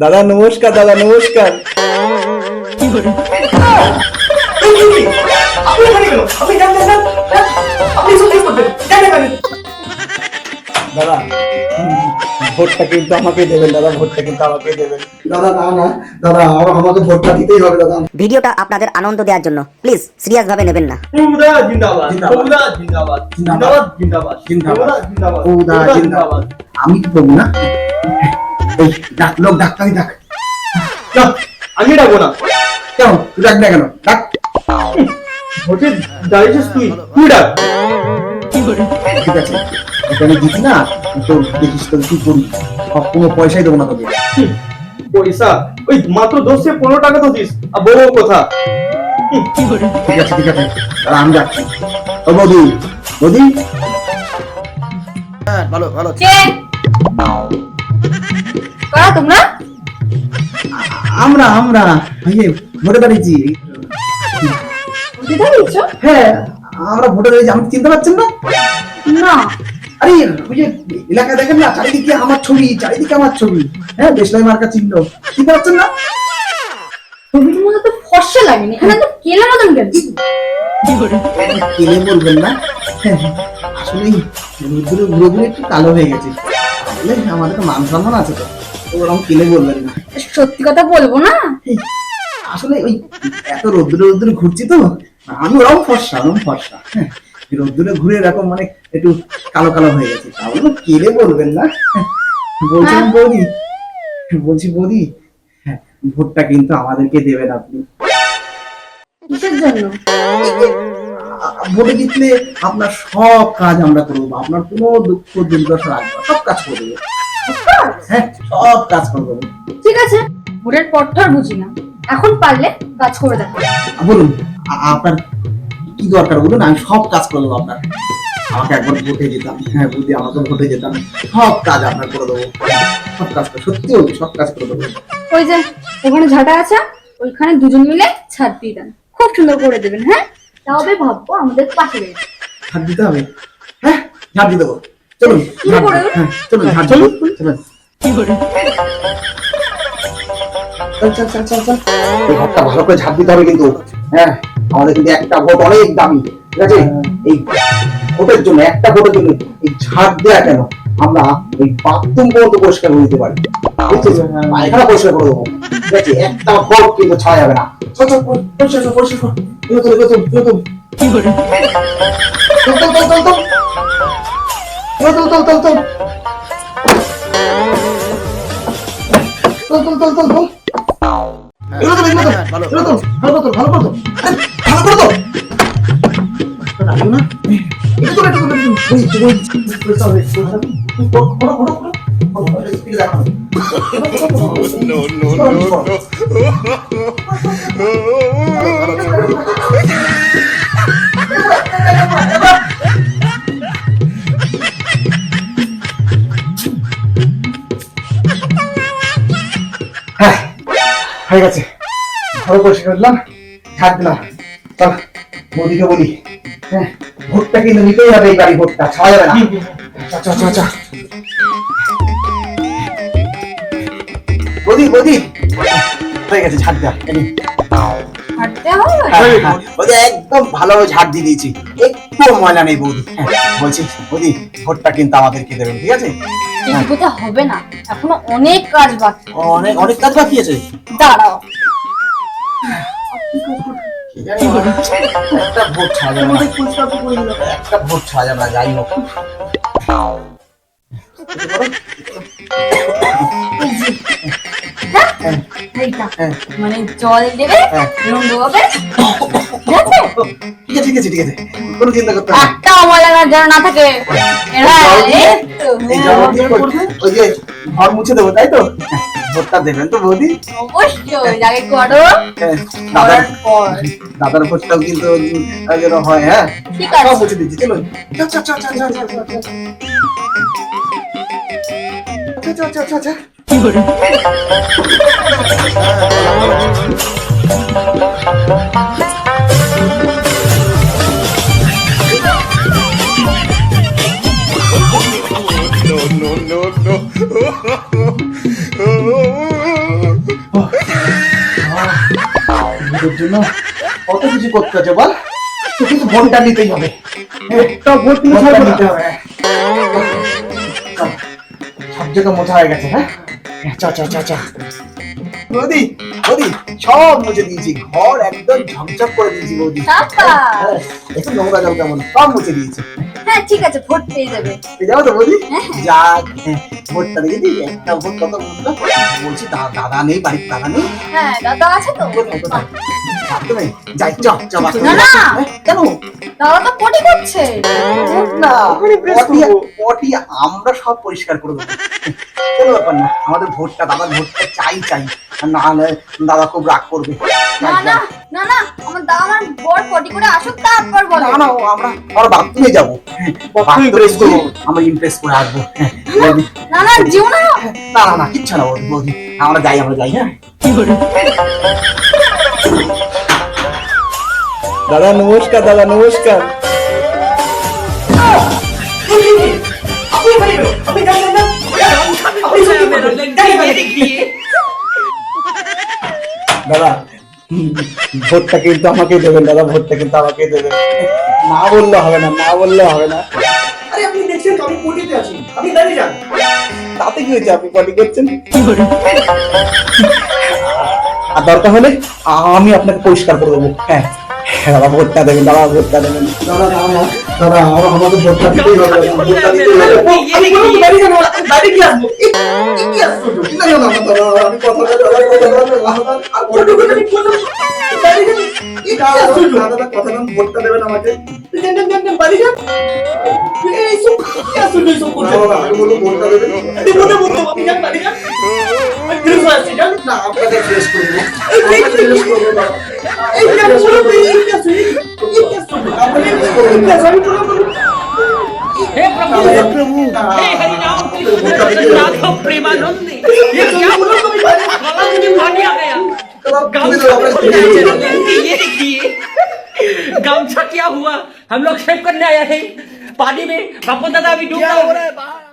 দাদা নমস্কার দাদা নমস্কার। দাদা ভোটটা কিন্তু আমাকে দেবেন দাদা ভোটটা কিন্তু আমাকে দেবেন। দাদা না না দাদা আমার- আমাকে ভোটটা দিতেই হবে দাদা। ভিডিওটা আপনাদের আনন্দ দেওয়ার জন্য। প্লিজ সিরিয়াস ভাবে নেবেন না। প্রভুদা জিন্দাবাদ। প্রভুদা জিন্দাবাদ। জিন্দাবাদ। জিন্দাবাদ জিন্দাবাদ। জিন্দাবাদ। প্রভুদা জিন্দাবাদ। আমি কি করব না? এই ডাক লোক ডাক্তারি ডাক। আমি ডাকবো না। কেন তুই ডাক না কেন? ডাক। ভোটে দাঁড়িয়েছিস তুই। তুই ডাক। ঠিক আছে ওকে আমি না। তো দেখিস তো কি করি। কোনো পয়সাই দেবো না তোকে। পয়সা। ওই মাত্র দশ পনেরো টাকা তো দিস আর বড় কথা। ঠিক আছে ঠিক আছে। তাহলে আমি যাচ্ছি। ও বৌদি বৌদি। হ্যাঁ ভালো ভালো। কারা তোমরা? আমরা আমরা। ইয়ে ভোটে দাঁড়িয়েছি। হ্যাঁ আমরা ভোটে দাঁড়িয়েছি। চিনতে পারছেন না? না। আরে ওই যে এলাকা দেখেন না চারিদিকে আমার ছবি চারিদিকে আমার ছবি। হ্যাঁ দেশলাই মার্কা চিহ্ন। চিনতে পারছেন না? ছবির মধ্যে তো ফর্সা লাগেনি এখানে তো কেলা মতন কেন? কেলে বলবেন না? হ্যাঁ, আসলে এই রোদ্দুরে ঘুরে ঘুরে একটু কালো হয়ে গেছে। আমাদের তো মান সম্মান আছে তো। ওরকম কেলে বলবেন না। সত্যি কথা বলব না? আসলে ওই এত রোদ্দুরে রোদ্দুরে ঘুরছি তো আমি ওরকম ফর্সা ওরকম ফর্সা। হ্যাঁ, রোদ্দুরে ঘুরে এরকম মানে একটু কালো কালো হয়ে গেছে। তাহলে কেলে বলবেন না? হ্যাঁ। বৌদি। বলছি বৌদি হ্যাঁ ভোটটা কিন্তু আমাদেরকে দেবেন আপনি। কিসের জন্য? আ- ভোটে জিতলে আপনার সব কাজ আমরা করব আপনার কোনো দুঃখ দুর্দশা রাখব সব কাজ করে দেবো হ্যাঁ সব কাজ করে দেবো ঠিক আছে আর বুঝি না। এখন পারলে কাজ করে দেখো। বলুন আপনার কি দরকার বলুন? আমি সব কাজ করে দেবো আপনার। আমাকে একবার ভোটে যেতাম। হ্যাঁ বুঝি আমাকে ভোটে যেতাম। সব কাজ আপনার করে দেবো। সব কাজ সত্যি বলছি সব কাজ করে দেবো। ওই যে ওখানে ঝাঁটা আছে ওইখানে দুজন মিলে ছাড় দিয়ে দেন। খুব সুন্দর করে দেবেন হ্যাঁ? তবে ভাববো আমাদের পাশে ঝাড় দিতে হবে? হ্যাঁ ঝাড় দিয়ে দেবো। চলুন। হ্যাঁ চলুন ঝাড় চলুন চলুন চল চল চল চল চল এই ঘরটা ভালো করে ঝাড় দিতে হবে কিন্তু হ্যাঁ আমাদের কিন্তু একটা ভোট অনেক দামি ঠিক আছে এই ভোটের জন্য একটা ভোটের জন্য এই ঝাড় দেয়া কেন আমরা ওই বাথরুম পর্যন্ত পরিষ্কার করে দিতে পারি? পায়খানা পরিষ্কার করে দেবো ঠিক আছে একটা ভোট কিন্তু ছাড়া যাবে না চল চল পরিষ্কার কর, পরিষ্কার কর। চল, চল, চল, চল, চল। চল, চল, চল, চল। চল, চল, চল, চল, চল। এগো তো, এগো তো, তো, ভালো করো তো, ভালো। ভালো করো তো। রাখো না। এগো হয়ে গেছে। ঘর পরিষ্কার করলাম ছাদ দিলাম। চল মোদিকে বলি। হ্যাঁ ভোটটা কিন্তু নিতেই হবে এই বাড়ি ভোটটা ছাড়া যাবে না। চল চল চল চল বদি বদি। হয়ে গেছে ঝাড় দেওয়া হ্যাঁ, হ্যাঁ, একদম ভালোভাবে ঝাড় দিয়ে দিয়েছি। একটু ময়লা নেই বৌদি। হ্যাঁ, বলছি বৌদি ভোটটা কিন্তু আমাদেরকে দেবেন ঠিক আছে? হবে না। এখনও অনেক কাজ বাকি। অনেক অনেক কাজ বাকি আছে। দাঁড়াও। কোনো চিন্তা করতে হবে। একটা ময়লা যেন না থাকে। এরা ঘর মুছে দেবো, তাই তো? ভোটটা দেবেন তো বৌদি? অবশ্যই আগে করো। হ্যাঁ, দাদার ভোটটাও কিন্তু যেন হয় হ্যাঁ? ঠিক আছে। সব মুছে দিচ্ছি চল। চল চল চল চল চল চল চল চল চল চল চল no, no, করতে হচ্ছে বল। কিন্তু ভোটটা নিতেই হবে। একটা ভোট ছাড়বো না। নিতে হবে সব জায়গা মোছা হয়ে গেছে হ্যাঁ? চা চা চা চা। বৌদি বৌদি সব মুছে দিয়েছি। ঘর একদম ঝকঝক করে দিয়েছি বৌদি। হ্যাঁ, একটু নোংরা জল কেমন? সব মুছে দিয়েছি। হ্যাঁ ঠিক আছে ভোট পেয়ে যাবে। পেয়ে যাব তো বৌদি যাক হ্যাঁ, ভোটটা দেখেছি একটা ভোট কত বলছি দাদা নেই বাড়ির দাদা নেই। হ্যাঁ দাদা আছে তো। কোথায় কোথায় ভাবতে নেই। যাই চ চ বাথরুমে না, যাই। না। হ্যাঁ, কেন? দাদা তো পটি করছে। না। পটি পটি আমরা সব পরিষ্কার করে দেবো। কোনো ব্যাপার না। আমাদের ভোটটা দাদার ভোটটা চাই চাই। না হলে দাদা খুব রাগ করবে। না না না না আমার দাদা আমার পটি করে আসুক তারপর বলো না না আমরা আমরা বাথরুমে যাব। বাথরুমে ইমপ্রেস করব। করব আমরা ইমপ্রেস করে আসব। না না যেও না। না না না কিচ্ছু না বৌদি বৌদি। আমরা যাই আমরা যাই হ্যাঁ? দাদা নমস্কার দাদা নমস্কার। দাদা ভোটটা কিন্তু আমাকেই দেবেন দাদা ভোটটা কিন্তু আমাকেই দেবেন। না বললে হবে না না বললে হবে না। আরে আপনি দেখছেন আমি পটিতে আছি। আপনি দাঁড়িয়ে যান। তাতে কি হয়েছে? আপনি পটি করছেন? আর দরকার হলে আমি আপনাকে পরিষ্কার করে দেবো। হ্যাঁ হ্যাঁ, দাদা ভোটটা দেবেন দাদা ভোটটা দেবেন। দাদা দাদা। দাদা আমার- আমাদের ভোটটা দিতেই হবে ভোটটা দিতেই হবে আমি বললাম দাঁড়িয়ে যান দাঁড়িয়ে কি আসব কি আশ্চর্য? না, না, না, দাদা, আমি কথা বলতে- দাদা, কথা আর ভোটটা দিতে- আমি বললাম, দাঁড়িয়ে যান এই দাদা, দাদা, কথা বলুন, ভোটটা দেবেন আমাকে যান যান যান বাড়ি যান এইসব কি আশ্চর্য এইসব না, করছেন দাদা, আমি বলব ভোটটা দেবেন আপনি বলতে বলতে আপনি যান বাড়ি যান আমি ফিরে চলে আসছি না আপনাকে ফ্রেশ করব এই, ফ্রেশ করব এই আমি এই কি আশ্চর্য, এই- এই কি আশ্চর্য? हे प्रभु हे प्रभु। हे हरिनाम कृष्ण प्रेमानंद। ये क्या गला मुझे पानी आ गया गामछा ये देखिए। गामछा क्या हुआ? हम लोग सेव करने आया थे पानी में बापू दादा अभी डूबता